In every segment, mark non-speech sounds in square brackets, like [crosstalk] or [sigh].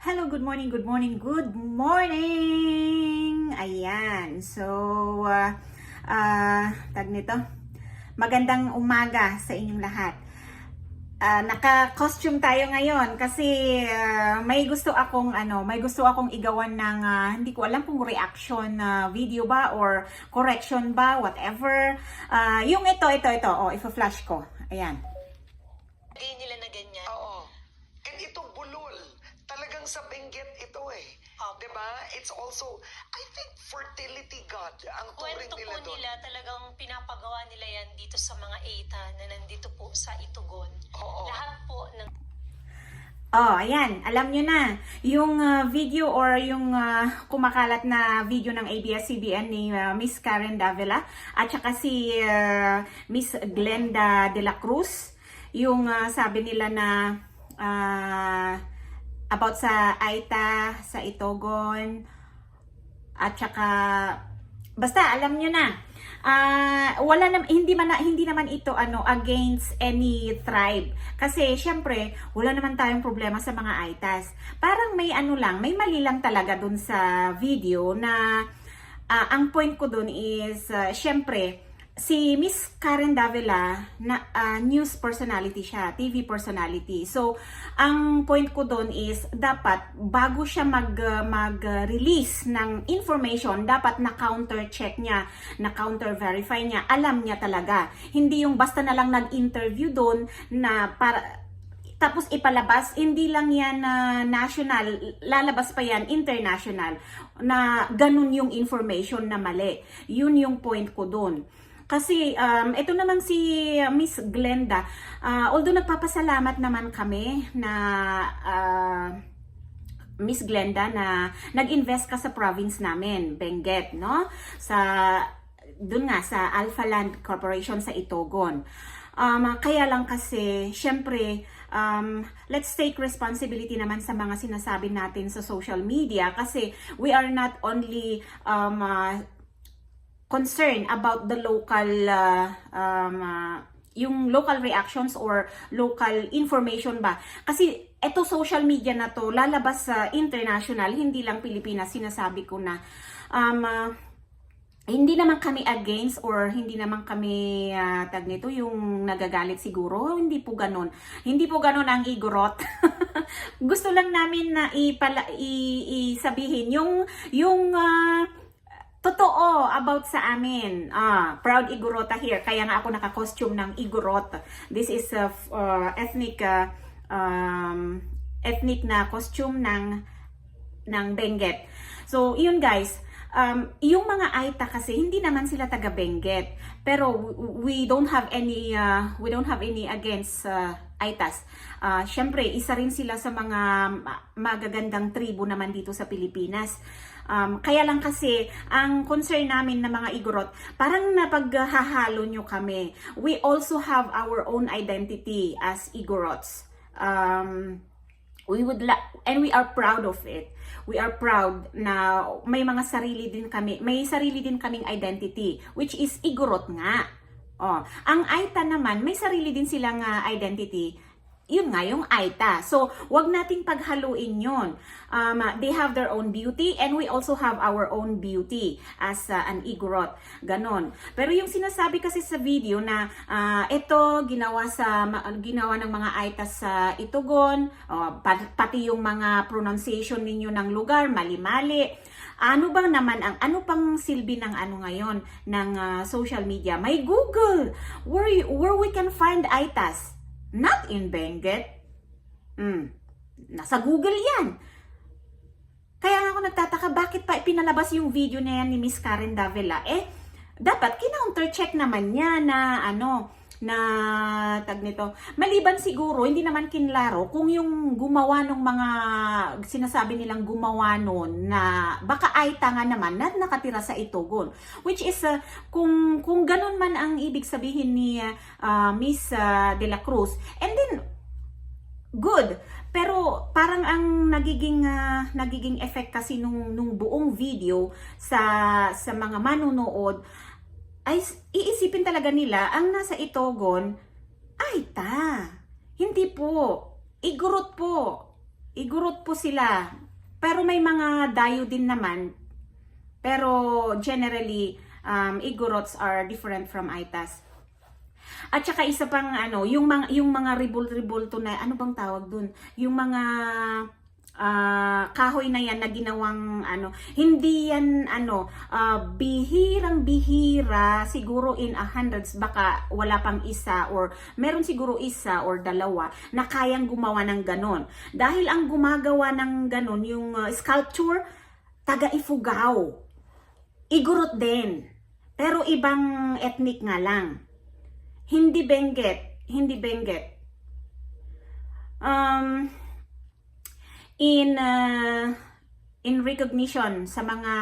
Hello, good morning, good morning, good morning! Ayan, so, uh, uh, tag nito, magandang umaga sa inyong lahat. Ah, naka-costume tayo ngayon kasi ah, may gusto akong ano, may gusto akong igawan ng ah, hindi ko alam kung reaction na video ba or correction ba, whatever. Ah, yung ito, ito, ito, oh, ifa-flash ko. Ayan. Lagay nila na ganyan. Oo. Talagang sa Benguet ito eh. Opo. 'Di ba? It's also I think fertility god ang turing Kwento nila po doon. nila, talagang pinapagawa nila yan dito sa mga ETA na nandito po sa Itugon. Oo. Lahat po ng Oh, ayan. Alam nyo na. Yung ah, video or yung ah, kumakalat na video ng ABS-CBN ni ah, Miss Karen Davila at saka si ah, Miss Glenda de la Cruz. Yung ah, sabi nila na ah, about sa Aita, sa Itogon, at saka basta alam nyo na. Ah wala nam hindi man na- hindi naman ito ano against any tribe. Kasi syempre wala naman tayong problema sa mga Aitas. Parang may ano lang may mali lang talaga dun sa video na ah, ang point ko dun is ah, syempre si Miss Karen Davila na ah, news personality siya, TV personality. So, ang point ko doon is dapat bago siya mag ah, mag-release ng information, dapat na counter check niya, na counter verify niya, alam niya talaga. Hindi yung basta na lang nag-interview doon na para tapos ipalabas, hindi lang yan na national, lalabas pa yan international, na ganun yung information na mali. Yun yung point ko doon. Kasi um, ito naman si uh, Miss Glenda, ah, although nagpapasalamat naman kami na ah, Miss Glenda na nag-invest ka sa province namin, Benguet, no? Sa doon nga sa Alpha Land Corporation sa Itogon. Um, kaya lang kasi, syempre, um, let's take responsibility naman sa mga sinasabi natin sa social media kasi we are not only um, uh, concern about the local uh, um, uh, yung local reactions or local information ba? Kasi eto social media na to lalabas sa international hindi lang Pilipinas sinasabi ko na. Um, uh, hindi naman kami against or hindi naman kami ah, tag nito yung nagagalit siguro. Hindi po ganon hindi po ganon ang igorot. [laughs] Gusto lang namin na ipala i, isabihin yung yung ah, totoo about sa amin. Ah, proud Igorota here. Kaya nga ako naka-costume ng Igorot. This is a uh, ethnic uh, um, ethnic na costume ng ng Benguet. So, yun guys. Um, yung mga Aita kasi hindi naman sila taga Benguet. Pero we don't have any uh, we don't have any against uh, Aitas. Uh, Syempre, isa rin sila sa mga ma- magagandang tribo naman dito sa Pilipinas. Um, kaya lang kasi, ang concern namin na mga Igorot, parang napaghahalo nyo kami. We also have our own identity as Igorots. Um, we would la- and we are proud of it. We are proud na may mga sarili din kami, may sarili din kaming identity, which is Igorot nga. Oh, ang Aita naman, may sarili din silang ah, identity. Yun nga, yung Aita. So, wag nating paghaluin yun. Um, ah, they have their own beauty and we also have our own beauty as ah, an Igorot. Ganon. Pero yung sinasabi kasi sa video na ah, ito ginawa sa ginawa ng mga Aita sa Itugon, pa- pati yung mga pronunciation ninyo ng lugar, mali-mali. Ano bang naman ang ano pang silbi ng ano ngayon ng ah, social media? May Google where where we can find Aitas. Not in Benguet. Mm. Nasa Google 'yan. Kaya nga ako nagtataka bakit pa pinalabas yung video na yan ni Miss Karen Davila. Eh, dapat kinounter check naman niya na ano, na tag nito. Maliban siguro, hindi naman kinlaro kung yung gumawa ng mga sinasabi nilang gumawa noon na baka ay tanga naman na nakatira sa Itogon. Which is, uh, kung, kung ganun man ang ibig sabihin ni uh, Miss uh, De La Cruz, and then, good. Pero parang ang nagiging ah, nagiging effect kasi nung nung buong video sa sa mga manonood ay iisipin talaga nila ang nasa Itogon ay ta. Hindi po. Igurot po. igurot po sila. Pero may mga dayo din naman. Pero generally, um, igorots are different from aitas. At saka isa pang ano, yung mga yung mga ribol-ribulto na ano bang tawag dun? Yung mga ah, kahoy na yan na ginawang ano, hindi yan ano, ah, bihirang bihira, siguro in a hundreds, baka wala pang isa or meron siguro isa or dalawa na kayang gumawa ng ganon. Dahil ang gumagawa ng ganon, yung ah, sculpture, taga Ifugao. Igorot din. Pero ibang ethnic nga lang. Hindi Benguet. Hindi Benguet. Um, in uh, in recognition sa mga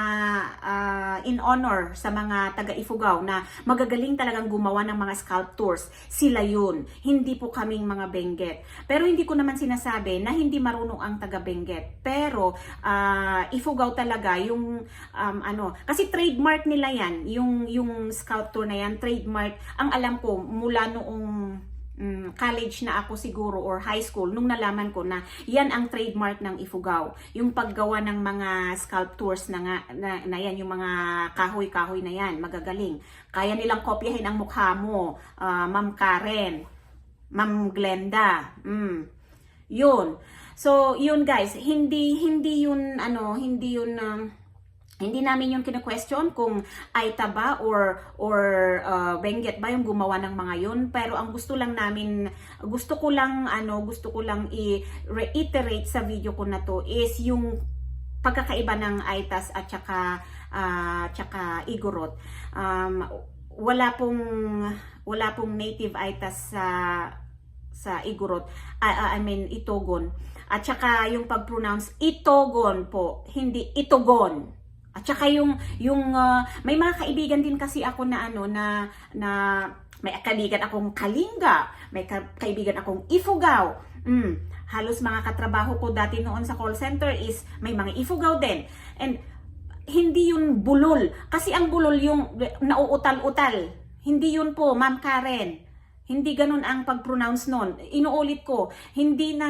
uh, in honor sa mga taga Ifugao na magagaling talagang gumawa ng mga sculptures. Sila yun. Hindi po kaming mga Benguet. Pero hindi ko naman sinasabi na hindi marunong ang taga Benguet pero uh, Ifugao talaga yung um, ano kasi trademark nila yan. Yung yung sculpture na yan trademark. Ang alam ko mula noong mm, college na ako siguro or high school nung nalaman ko na yan ang trademark ng Ifugao. Yung paggawa ng mga sculptures na, nga, na, na yan, yung mga kahoy-kahoy na yan, magagaling. Kaya nilang kopyahin ang mukha mo, ah, Ma'am Karen, Ma'am Glenda. Mm. Yun. So, yun guys, hindi hindi yun ano, hindi yun um, hindi namin yung kina-question kung Aita ba or or uh, Benguet ba yung gumawa ng mga yun. Pero ang gusto lang namin gusto ko lang ano gusto ko lang i-reiterate sa video ko na to is yung pagkakaiba ng Aitas at saka ah, tsaka Igorot. Um, wala pong wala pong native Aitas sa sa Igorot. Ah, I mean Itogon. At saka yung pag-pronounce Itogon po hindi Itogon at saka yung yung ah, may mga kaibigan din kasi ako na ano na na may kaibigan akong Kalinga, may ka- kaibigan akong Ifugao. Mm, halos mga katrabaho ko dati noon sa call center is may mga Ifugao din. And hindi yun bulol. Kasi ang bulol yung nauutal-utal. Hindi yun po, Ma'am Karen. Hindi ganun ang pag-pronounce nun. Inuulit ko, hindi na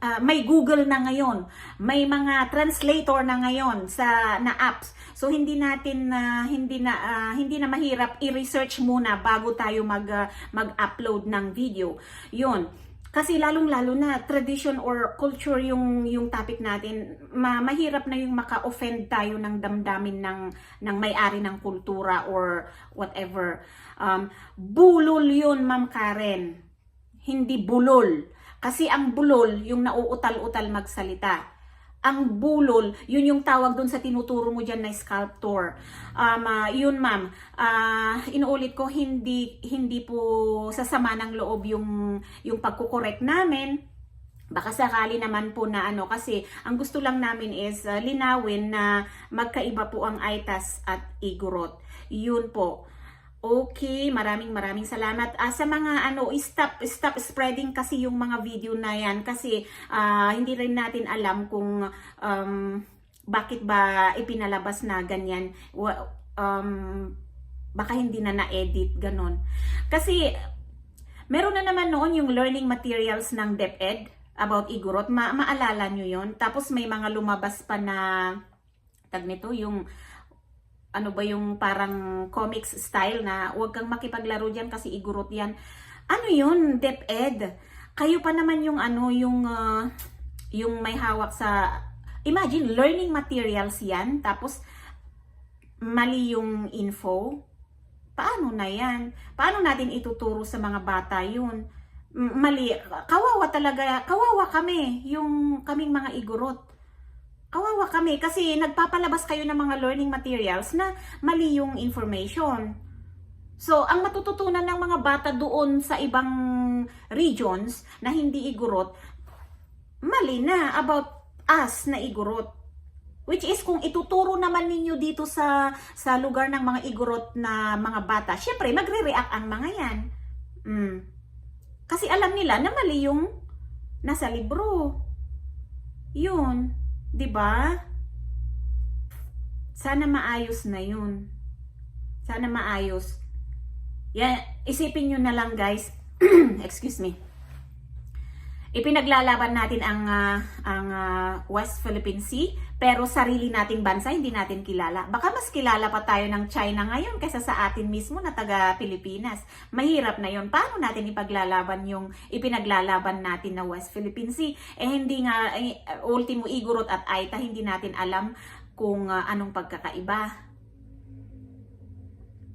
ah, may Google na ngayon. May mga translator na ngayon sa na apps. So hindi natin na hindi na ah, hindi na mahirap i-research muna bago tayo mag ah, mag-upload ng video. 'Yun. Kasi lalong-lalo na tradition or culture yung yung topic natin, ma- mahirap na yung maka-offend tayo ng damdamin ng ng may-ari ng kultura or whatever. Um, bulol yun, Ma'am Karen. Hindi bulol. Kasi ang bulol, yung nauutal-utal magsalita. Ang bulol, yun yung tawag dun sa tinuturo mo dyan na sculptor. Um, ah, yun ma'am, Ah, inuulit ko, hindi, hindi po sasama ng loob yung, yung pagkukorek namin. Baka sakali naman po na ano kasi ang gusto lang namin is ah, linawin na magkaiba po ang Aitas at Igorot. Yun po. Okay, maraming maraming salamat. Ah, sa mga ano, stop stop spreading kasi yung mga video na yan kasi ah, hindi rin natin alam kung um, bakit ba ipinalabas na ganyan. Um, baka hindi na na-edit, ganon. Kasi meron na naman noon yung learning materials ng DepEd about Igorot. Ma maalala nyo yon Tapos may mga lumabas pa na tag nito, yung ano ba yung parang comics style na huwag kang makipaglaro diyan kasi igurot yan. Ano yun? DepEd. Kayo pa naman yung ano, yung ah, yung may hawak sa imagine learning materials yan tapos mali yung info. Paano na yan? Paano natin ituturo sa mga bata yun? Mali. Kawawa talaga. Kawawa kami. Yung kaming mga igurot. Kawawa kami kasi nagpapalabas kayo ng mga learning materials na mali yung information. So, ang matututunan ng mga bata doon sa ibang regions na hindi igurot, mali na about us na igurot. Which is kung ituturo naman ninyo dito sa sa lugar ng mga igurot na mga bata, syempre magre-react ang mga yan. Mm. Kasi alam nila na mali yung nasa libro. Yun. 'Di ba? Sana maayos na yun. Sana maayos. Yan, isipin nyo na lang guys. [clears throat] Excuse me. Ipinaglalaban natin ang ah, ang ah, West Philippine Sea pero sarili nating bansa hindi natin kilala. Baka mas kilala pa tayo ng China ngayon kaysa sa atin mismo na taga Pilipinas. Mahirap na 'yon. Paano natin ipaglalaban yung ipinaglalaban natin na West Philippine Sea? Eh hindi nga eh, ultimo Igorot at Aita hindi natin alam kung ah, anong pagkakaiba.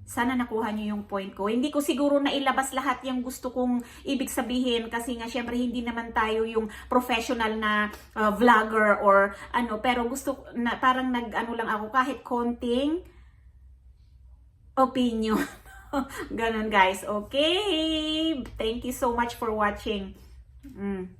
Sana nakuha niyo yung point ko. Hindi ko siguro na ilabas lahat yung gusto kong ibig sabihin kasi nga syempre hindi naman tayo yung professional na uh, vlogger or ano pero gusto na parang nag ano lang ako kahit konting opinion. [laughs] Ganon guys. Okay. Thank you so much for watching. Mm.